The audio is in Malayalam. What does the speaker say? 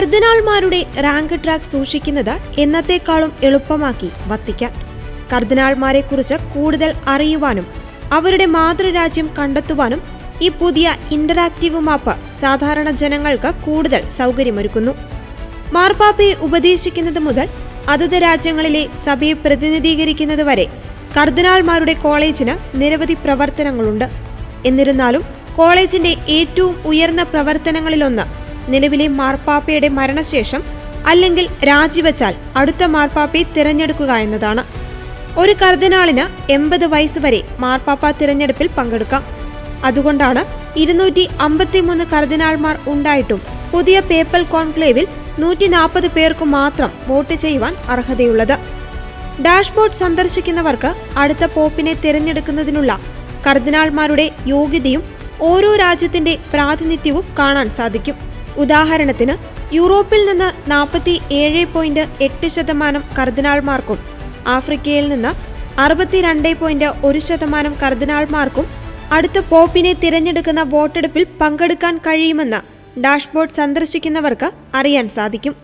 കർദിനാൾമാരുടെ റാങ്ക് ട്രാക്ക് സൂക്ഷിക്കുന്നത് എന്നത്തെക്കാളും എളുപ്പമാക്കി വത്തിക്കാൻ. കർദിനാൾമാരെക്കുറിച്ച് കൂടുതൽ അറിയുവാനും അവരുടെ മാതൃരാജ്യം കണ്ടെത്തുവാനും ഈ പുതിയ ഇന്ററാക്റ്റീവ് മാപ്പ് സാധാരണ ജനങ്ങൾക്ക് കൂടുതൽ സൗകര്യമൊരുക്കുന്നു. മാർപ്പാപ്പയെ ഉപദേശിക്കുന്നത് മുതൽ അതത് രാജ്യങ്ങളിലെ സഭയെ പ്രതിനിധീകരിക്കുന്നത് വരെ കർദിനാൾമാരുടെ കോളേജിന് നിരവധി പ്രവർത്തനങ്ങളുണ്ട്. എന്നിരുന്നാലും കോളേജിന്റെ ഏറ്റവും ഉയർന്ന പ്രവർത്തനങ്ങളിലൊന്ന് നിലവിലെ മാർപ്പാപ്പയുടെ മരണശേഷം അല്ലെങ്കിൽ രാജിവെച്ചാൽ അടുത്ത മാർപ്പാപ്പയെ തിരഞ്ഞെടുക്കുക എന്നതാണ്. ഒരു കർദിനാളിന് എൺപത് വയസ്സ് വരെ മാർപ്പാപ്പ തിരഞ്ഞെടുപ്പിൽ പങ്കെടുക്കാം. അതുകൊണ്ടാണ് ഇരുന്നൂറ്റി അമ്പത്തിമൂന്ന് കർദിനാൾമാർ ഉണ്ടായിട്ടും പുതിയ പേപ്പൽ കോൺക്ലേവിൽ നൂറ്റി നാൽപ്പത് പേർക്ക് മാത്രം വോട്ട് ചെയ്യുവാൻ അർഹതയുള്ളത്. ഡാഷ്ബോർഡ് സന്ദർശിക്കുന്നവർക്ക് അടുത്ത പോപ്പിനെ തിരഞ്ഞെടുക്കുന്നതിനുള്ള കർദിനാൾമാരുടെ യോഗ്യതയും ഓരോ രാജ്യത്തിന്റെ പ്രാതിനിധ്യവും കാണാൻ സാധിക്കും. ഉദാഹരണത്തിന് യൂറോപ്പിൽ നിന്ന് നാൽപ്പത്തി ഏഴ് പോയിന്റ് എട്ട് ശതമാനം കർദിനാൾമാർക്കും ആഫ്രിക്കയിൽ നിന്ന് അറുപത്തിരണ്ട് പോയിന്റ് ഒരു ശതമാനം കർദിനാൾമാർക്കും അടുത്ത പോപ്പിനെ തിരഞ്ഞെടുക്കുന്ന വോട്ടെടുപ്പിൽ പങ്കെടുക്കാൻ കഴിയുമെന്ന് ഡാഷ്ബോർഡ് സന്ദർശിക്കുന്നവർക്ക് അറിയാൻ സാധിക്കും.